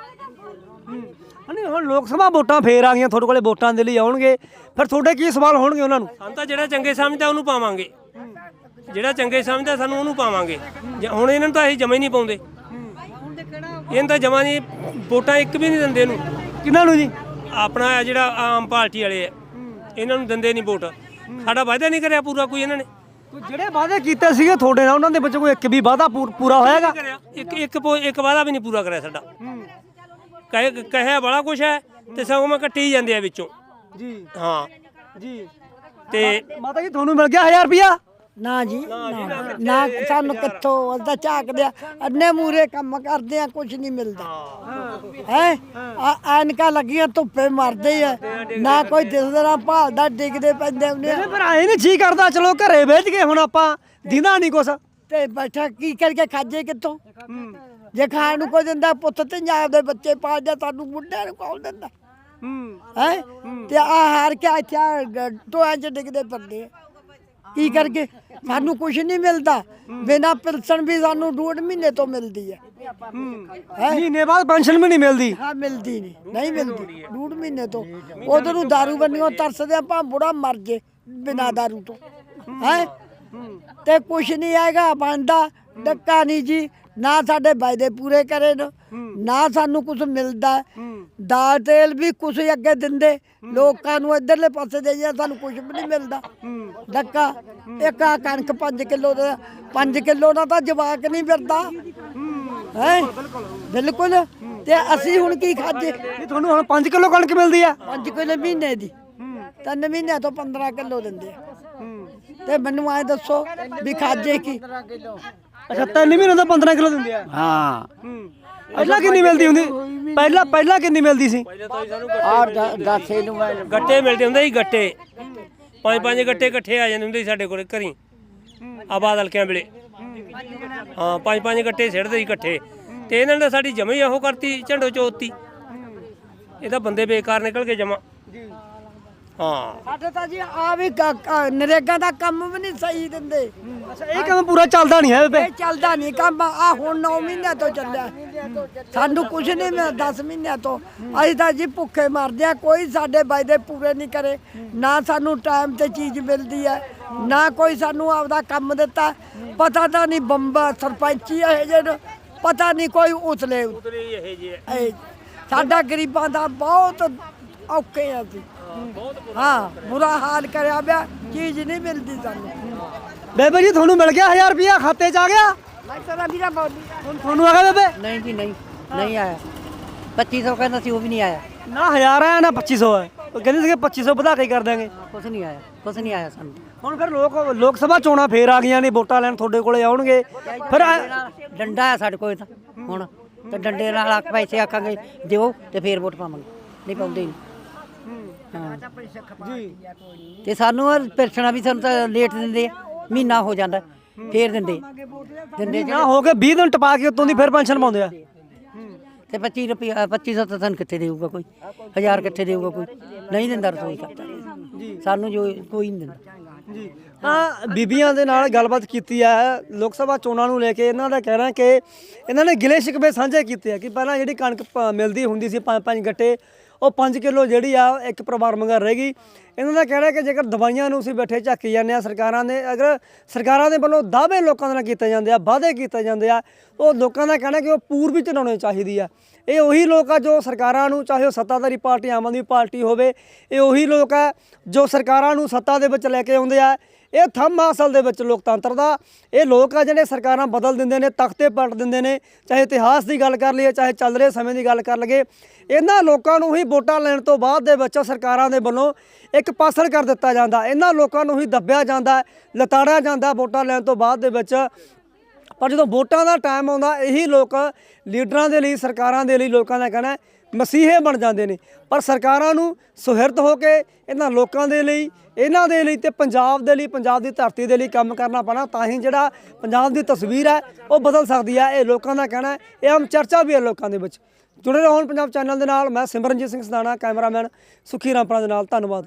ਨਹੀਂ ਹੁਣ ਲੋਕ ਸਭਾ ਵੋਟਾਂ ਫੇਰ ਆ ਗਈਆਂ ਤੁਹਾਡੇ ਕੋਲੇ ਵੋਟਾਂ ਦੇ ਲਈ ਆਉਣਗੇ। ਫਿਰ ਤੁਹਾਡੇ ਕੀ ਸਵਾਲ ਹੋਣਗੇ ਉਹਨਾਂ ਨੂੰ? ਸਾਨੂੰ ਤਾਂ ਜਿਹੜਾ ਚੰਗੇ ਸਮਝਦਾ ਉਹਨੂੰ ਪਾਵਾਂਗੇ। ਜਿਹੜਾ ਚੰਗੇ ਸਮਝਦਾ ਸਾਨੂੰ ਉਹਨੂੰ ਪਾਵਾਂਗੇ। ਜੇ- ਹੁਣ ਇਹਨਾਂ ਨੂੰ ਤਾਂ ਅਸੀਂ ਜਮਾ ਹੀ ਨਹੀਂ ਪਾਉਂਦੇ। ਇਹਨਾਂ ਤਾਂ ਜਮਾ ਨਹੀਂ ਵੋਟਾਂ ਇੱਕ ਵੀ ਨਹੀਂ ਦਿੰਦੇ ਇਹਨੂੰ। ਕਿਹਨਾਂ ਨੂੰ ਜੀ? ਆਪਣਾ ਜਿਹੜਾ ਆਮ ਪਾਰਟੀ ਵਾਲੇ ਆ। ਇਹਨਾਂ ਨੂੰ ਦਿੰਦੇ ਨਹੀਂ ਵੋਟ। ਸਾਡਾ ਵਾਅਦਾ ਨਹੀਂ ਕਰਿਆ ਪੂਰਾ ਕੋਈ ਇਹਨਾਂ ਨੇ। ਜਿਹੜੇ ਵਾਅਦੇ ਕੀਤੇ ਸੀਗੇ ਤੁਹਾਡੇ ਨਾਲ ਉਹਨਾਂ ਦੇ ਵਿੱਚ ਕੋਈ ਇੱਕ ਵੀ ਵਾਅਦਾ ਪੂਰ- ਪੂਰਾ ਹੋਇਆਗਾ? ਕਰਿਆ? ਇੱਕ ਇੱਕ ਪੋ- ਇੱਕ ਵਾਅਦਾ ਵੀ ਨਹੀਂ ਪੂਰਾ ਕਰਿਆ ਸਾਡਾ। ਕਹੇ ਕਹਿਆ ਬੜਾ ਕੁਛ ਹੈ ਤੇ ਸਗੋਂ ਮੈਂ ਕੱਟੀ ਜਾਂਦੇ ਆ ਵਿੱਚੋਂ। ਜੀ। ਹਾਂ। ਜੀ। ਤੇ ਮਾਤਾ ਜੀ ਤੁਹਾਨੂੰ ਮਿਲ ਗਿਆ 1000 ਰੁਪਿਆ ਨਾ ਜੀ ਨਾ ਨਾ ਸਾਨੂੰ ਕਿੱਥੋਂ ਅਸਦਾ ਝਾਕਦੇ ਆ ਅੰਨੇ ਮੂਰੇ ਕੰਮ ਕਰਦੇ ਆ ਕੁਝ ਨਹੀਂ ਮਿਲਦਾ। ਹੈ। ਐਨਕਾਂ ਲੱਗੀਆਂ ਧੁੱਪੇ ਮਰਦੇ ਆ। ਨਾ ਕੋਈ ਦਿਸਦਾ ਨਾ ਭਾਲਦਾ ਡਿੱਗਦੇ ਪੈਂਦੇ ਹੁੰਦੇ ਆ। ਫਿਰ ਆਏ ਨਹੀਂ ਜੀ ਕਰਦਾ ਚਲੋ ਘਰੇ ਵੇਚ ਗਏ ਹੁਣ ਆਪਾਂ। ਦਿੰਦਾ ਨਹੀਂ ਕੁਛ। ਤੇ ਬੈਠਾ ਕੀ ਕਰਕੇ ਖਾਜੇ ਕਿੱਥੋਂ? ਜੇ ਖਾਣ ਨੂੰ ਕੋਈ ਦਿੰਦਾ ਪੁੱਤ ਤੇ ਦੇ ਬੱਚੇ ਪਾਲ ਜਾ ਸਾਨੂੰ ਮੁੰਡਿਆਂ ਨੂੰ ਕੌਣ ਦਿੰਦਾ? ਹੂੰ। ਤੇ ਆ ਹਾਰ ਕੇ ਇੱਥੇ ਟੋਆਂ 'ਚ ਡਿੱਗਦੇ ਫਿਰਦੇ ਆ। ਕੀ ਕਰਕੇ? ਸਾਨੂੰ ਕੁਝ ਨਹੀਂ ਮਿਲਦਾ ਬਿਨਾ ਪਿਲਸਣ ਵੀ ਸਾਨੂੰ ਡੂਢ ਮਹੀਨੇ ਤੋਂ ਮਿਲਦੀ ਹੈ ਮਹੀਨੇ ਬਾਅਦ ਪੈਨਸ਼ਨ ਵੀ ਨਹੀਂ ਮਿਲਦੀ ਹਾਂ ਮਿਲਦੀ ਨਹੀਂ ਨਹੀਂ ਮਿਲਦੀ ਡੂਢ ਮਹੀਨੇ ਤੋਂ ਉਧਰ ਨੂੰ दारू ਬੰਨਿਓ ਤਰਸਦੇ ਆਪਾਂ ਬੁੜਾ ਮਰ ਜੇ ਬਿਨਾ दारू ਤੋਂ ਹੈ ਤੇ ਕੁਛ ਨਹੀਂ ਆਏਗਾ ਬਣਦਾ ਡੱਕਾ ਨਹੀਂ ਜੀ ਨਾ ਸਾਡੇ ਵਾਅਦੇ ਪੂਰੇ ਕਰੇ ਨੇ। ਨਾ ਸਾਨੂੰ ਕੁਝ ਮਿਲਦਾ। ਦਾਲ ਤੇਲ ਵੀ ਕੁਛ ਅੱਗੇ ਦਿੰਦੇ। ਲੋਕਾਂ ਨੂੰ ਇਧਰਲੇ ਪਾਸੇ ਦੇ ਜਾਂ ਸਾਨੂੰ ਕੁਝ ਵੀ ਨਹੀਂ ਮਿਲਦਾ। ਡੱਕਾ ਇੱਕ ਆ ਕਣਕ 5 ਕਿਲੋ ਦਾ 5 ਕਿਲੋ ਦਾ ਤਾਂ ਜਵਾਕ ਨਹੀਂ ਫਿਰਦਾ। ਹੈ। ਬਿਲਕੁਲ ਤੇ ਅਸੀਂ ਹੁਣ ਕੀ ਖਾਜੇ ਤੁਹਾਨੂੰ ਹੁਣ 5 ਕਿਲੋ ਕਣਕ ਮਿਲਦੀ ਆ। 5 ਕਿਲੋ ਮਹੀਨੇ ਦੀ। ਤਿੰਨ ਮਹੀਨਿਆਂ ਤੋਂ 15 ਕਿਲੋ ਦਿੰਦੇ ਤੇ ਮੈਨੂੰ ਐ ਦੱਸੋ ਵੀ ਖਾਜੇ ਕੀ? ਅੱਛਾ ਤਿੰਨ ਮਹੀਨੇ ਦਾ 15 ਕਿਲੋ ਦਿੰਦੇ ਆ? ਹਾਂ। ਪਹਿਲਾਂ ਕਿੰਨੀ ਮਿਲਦੀ ਹੁੰਦੀ? ਪਹਿਲਾਂ ਪਹਿਲਾਂ ਕਿੰਨੀ ਮਿਲਦੀ ਸੀ? ਆ ਦਾਸੇ ਨੂੰ ਮੈਂ। ਗੱਟੇ ਮਿਲਦੇ ਹੁੰਦੇ ਸੀ ਗੱਟੇ। ਪੰਜ ਪੰਜ ਗੱਟੇ ਇਕੱਠੇ ਆ ਜਾਂਦੇ ਹੁੰਦੇ ਸੀ ਸਾਡੇ ਕੋਲ ਘਰੀ। ਆਬਾਦ ਹਲਕਿਆਂ ਵੇਲੇ ਹਾਂ ਪੰਜ ਪੰਜ ਗੱਟੇ ਸਿੱਟਦੇ ਸੀ ਇਕੱਠੇ। ਤੇ ਇਹਨਾਂ ਨੇ ਸਾਡੀ ਜਮਾ ਹੀ ਇਹੋ ਕਰਤੀ ਝੰਡੋ ਚੋਤੀ। ਇਹ ਤਾਂ ਬੰਦੇ ਬੇਕਾਰ ਨਿਕਲ ਗਏ ਜਮਾ ਹਾਂ। ਸਾਡੇ ਤਾਂ ਜੀ ਆ ਵੀ ਕ- ਕ- ਨਰੇਗਾ ਦਾ ਕੰਮ ਵੀ ਨਹੀਂ ਸਹੀ ਦਿੰਦੇ। ਅੱਛਾ ਇਹ ਕੰਮ ਪੂਰਾ ਚੱਲਦਾ ਨਹੀਂ ਹੈ ਬੇਬੇ? ਇਹ ਚੱਲਦਾ ਨਹੀਂ ਕੰਮ ਆ ਹੁਣ 9 ਮਹੀਨਿਆਂ ਤੋਂ ਚੱਲਿਆ। ਸਾਨੂੰ ਕੁਝ ਨਹੀਂ ਮੈਂ 10 ਮਹੀਨਿਆਂ ਤੋਂ। ਅਸੀਂ ਤਾਂ ਜੀ ਭੁੱਖੇ ਮਰਦੇ ਆ ਕੋਈ ਸਾਡੇ ਵਾਅਦੇ ਪੂਰੇ ਨਹੀਂ ਕਰੇ। ਨਾ ਸਾਨੂੰ ਟਾਈਮ ਤੇ ਚੀਜ਼ ਮਿਲਦੀ ਹੈ ਨਾ ਕੋਈ ਸਾਨੂੰ ਆਪਦਾ ਕੰਮ ਦਿੱਤਾ। ਪਤਾ ਤਾਂ ਨਹੀਂ ਬੰਬਾ ਸਰਪੰਚੀ ਇਹ ਜਿਹੇ ਪਤਾ ਨਹੀਂ ਕੋਈ ਉਤਲੇ ਇਹ ਸਾਡਾ ਗਰੀਬਾਂ ਦਾ ਬਹੁਤ ਔਖੇ ਆ ਸੀ ਹਾਂ ਬੁਰਾ ਹਾਲ ਕਰਿਆ ਪਿਆ ਚੀਜ਼ ਨਹੀਂ ਮਿਲਦੀ ਸਾਨੂੰ। ਬੇਬੇ ਜੀ ਤੁਹਾਨੂੰ ਮਿਲ ਗਿਆ 1000 ਰੁਪਿਆ ਖਾਤੇ 'ਚ ਆ ਗਿਆ? ਹੁਣ ਤੁਹਾਨੂੰ ਆ ਗਿਆ ਬੇਬੇ? ਨਹੀਂ ਜੀ ਨਹੀਂ ਨਹੀਂ ਆਇਆ। 2500 ਕਹਿੰਦਾ ਸੀ ਉਹ ਵੀ ਨਹੀਂ ਆਇਆ। ਨਾ 1000 ਆਇਆ ਨਾ 2500 ਹੈ ਉਹ ਕਹਿੰਦੇ ਸੀਗੇ 2500 ਵਧਾ ਕੇ ਕਰ ਦਾਂਗੇ ਕੁਛ ਨਹੀਂ ਆਇਆ ਕੁਛ ਨਹੀਂ ਆਇਆ ਸਾਨੂੰ। ਹੁਣ ਫਿਰ ਲੋਕ ਲੋਕ ਸਭਾ ਚੋਣਾਂ ਫੇਰ ਆ ਗਈਆਂ ਨੇ ਵੋਟਾਂ ਲੈਣ ਤੁਹਾਡੇ ਕੋਲੇ ਆਉਣਗੇ। ਫਿਰ ਆ- ਡੰਡਾ ਹੈ ਸਾਡੇ ਕੋਲ ਤਾਂ ਹੁਣ। ਤੇ ਡੰਡੇ ਨਾਲ ਆ ਪੈਸੇ ਆਖਾਂਗੇ ਦਿਓ ਤੇ ਫੇਰ ਵੋਟ ਪਾਵਾਂਗੇ। ਨਹੀਂ ਪਾਉਂਦੇ ਨਹੀਂ। ਤੇ ਸਾਨੂੰ ਪੈਨਸ਼ਨਾਂ ਵੀ ਸਾਨੂੰ ਤਾਂ ਲੇਟ ਦਿੰਦੇ ਆ ਮਹੀਨਾ ਹੋ ਜਾਂਦਾ ਫੇਰ ਦਿੰਦੇ। ਦਿੰਦੇ ਨਾ ਹੋ ਕੇ 20 ਦਿਨ ਟਪਾ ਕੇ ਉਤੋਂ ਦੀ ਫਿਰ ਪੈਨਸ਼ਨ ਪਾਉਂਦੇ ਆ। ਤੇ 25 ਰੁਪਿਆ 2500 ਤਾਂ ਸਾਨੂੰ ਕਿੱਥੇ ਦੇਊਗਾ ਕੋਈ? 1000 ਕਿੱਥੇ ਦੇਊਗਾ ਕੋਈ? ਨਹੀਂ ਦਿੰਦਾ ਰਸੋਈ ਕਰਤਾ ਸਾਨੂੰ ਜੋ ਕੋਈ ਨਹੀਂ ਦਿੰਦਾ। ਜੀ। ਤਾਂ ਬੀਬੀਆਂ ਦੇ ਨਾਲ ਗੱਲਬਾਤ ਕੀਤੀ ਹੈ ਲੋਕ ਸਭਾ ਚੋਣਾਂ ਨੂੰ ਲੈ ਕੇ ਇਹਨਾਂ ਦਾ ਕਹਿਣਾ ਕਿ ਇਹਨਾਂ ਨੇ ਗਿਲੇ ਸ਼ਿਕਵੇ ਸਾਂਝੇ ਕੀਤੇ ਆ ਕਿ ਪਹਿਲਾਂ ਜਿਹੜੀ ਕਣਕ ਪ- ਮਿਲਦੀ ਹੁੰਦੀ ਸੀ ਪੰਜ ਪੰਜ ਗੱਟੇ ਉਹ 5 ਕਿਲੋ ਜਿਹੜੀ ਆ, ਇੱਕ ਪਰਿਵਾਰ ਮੰਗਾ ਰਹੇਗੀ ਇਹਨਾਂ ਦਾ ਕਹਿਣਾ ਕਿ ਜੇਕਰ ਦਵਾਈਆਂ ਨੂੰ ਅਸੀਂ ਬੈਠੇ ਝਾਕੀ ਜਾਂਦੇ ਆ ਸਰਕਾਰਾਂ ਦੇ, ਅਗਰ ਸਰਕਾਰਾਂ ਦੇ ਵੱਲੋਂ ਦਾਅਵੇ ਲੋਕਾਂ ਦੇ ਨਾਲ ਕੀਤੇ ਜਾਂਦੇ ਆ, ਵਾਅਦੇ ਕੀਤੇ ਜਾਂਦੇ ਆ, ਉਹ ਲੋਕਾਂ ਦਾ ਕਹਿਣਾ ਕਿ ਉਹ ਪੂਰਬੀ ਚੜਾਉਣੇ ਚਾਹੀਦੀ ਆ। ਇਹ ਉਹੀ ਲੋਕ ਆ ਜੋ ਸਰਕਾਰਾਂ ਨੂੰ, ਚਾਹੇ ਉਹ ਸੱਤਾਧਾਰੀ ਪਾਰਟੀ, ਆਮ ਆਦਮੀ ਪਾਰਟੀ ਹੋਵੇ, ਇਹ ਉਹੀ ਲੋਕ ਆ ਜੋ ਸਰਕਾਰਾਂ ਨੂੰ ਸੱਤਾ ਦੇ ਵਿੱਚ ਲੈ ਕੇ ਆਉਂਦੇ ਆ। ਇਹ ਥੰਮ ਆ ਅਸਲ ਦੇ ਵਿੱਚ ਲੋਕਤੰਤਰ ਦਾ, ਇਹ ਲੋਕ ਆ ਜਿਹੜੇ ਸਰਕਾਰਾਂ ਬਦਲ ਦਿੰਦੇ ਨੇ, ਤਖਤੇ ਪਲਟ ਦਿੰਦੇ ਨੇ, ਚਾਹੇ ਇਤਿਹਾਸ ਦੀ ਗੱਲ ਕਰ ਲਈਏ, ਚਾਹੇ ਚੱਲ ਰਹੇ ਸਮੇਂ ਦੀ ਗੱਲ ਕਰ ਲਈਏ, ਇਹਨਾਂ ਲੋਕਾਂ ਨੂੰ ਹੀ ਵੋਟਾਂ ਲੈਣ ਤੋਂ ਬਾਅਦ ਦੇ ਵਿੱਚ ਸਰਕਾਰਾਂ ਦੇ ਵੱਲੋਂ ਇੱਕ ਪਾਸਲ ਕਰ ਦਿੱਤਾ ਜਾਂਦਾ। ਇਹਨਾਂ ਲੋਕਾਂ ਨੂੰ ਹੀ ਦੱਬਿਆ ਜਾਂਦਾ, ਲਤਾੜਿਆ ਜਾਂਦਾ ਵੋਟਾਂ ਲੈਣ ਤੋਂ ਬਾਅਦ ਦੇ ਵਿੱਚ। ਪਰ ਜਦੋਂ ਵੋਟਾਂ ਦਾ ਟਾਈਮ ਆਉਂਦਾ, ਇਹੀ ਲੋਕ ਲੀਡਰਾਂ ਦੇ ਲਈ, ਸਰਕਾਰਾਂ ਦੇ ਲਈ ਲੋਕਾਂ ਦਾ ਕਹਿਣਾ ਮਸੀਹੇ ਬਣ ਜਾਂਦੇ ਨੇ। ਪਰ ਸਰਕਾਰਾਂ ਨੂੰ ਸੁਹਿਰਦ ਹੋ ਕੇ ਇਹਨਾਂ ਲੋਕਾਂ ਦੇ ਲਈ, ਇਹਨਾਂ ਦੇ ਲਈ ਤੇ ਪੰਜਾਬ ਦੇ ਲਈ, ਪੰਜਾਬ ਦੀ ਧਰਤੀ ਦੇ ਲਈ ਕੰਮ ਕਰਨਾ ਪੈਣਾ, ਤਾਂ ਹੀ ਜਿਹੜਾ ਪੰਜਾਬ ਦੀ ਤਸਵੀਰ ਹੈ, ਉਹ ਬਦਲ ਸਕਦੀ ਹੈ। ਇਹ ਲੋਕਾਂ ਦਾ ਕਹਿਣਾ ਹੈ, ਇਹ ਆਮ ਚਰਚਾ ਵੀ ਹੈ ਲੋਕਾਂ ਦੇ ਵਿੱਚ। ਜੁੜੇ ਰਹੋ ਹੁਣ ਪੰਜਾਬ ਚੈਨਲ ਦੇ ਨਾਲ, ਮੈਂ ਸਿਮਰਨਜੀਤ ਸਿੰਘ ਸਦਾਣਾ, ਕੈਮਰਾਮੈਨ ਸੁਖੀ ਰਾਮਪੁਰਾ ਦੇ ਨਾਲ, ਧੰਨਵਾਦ।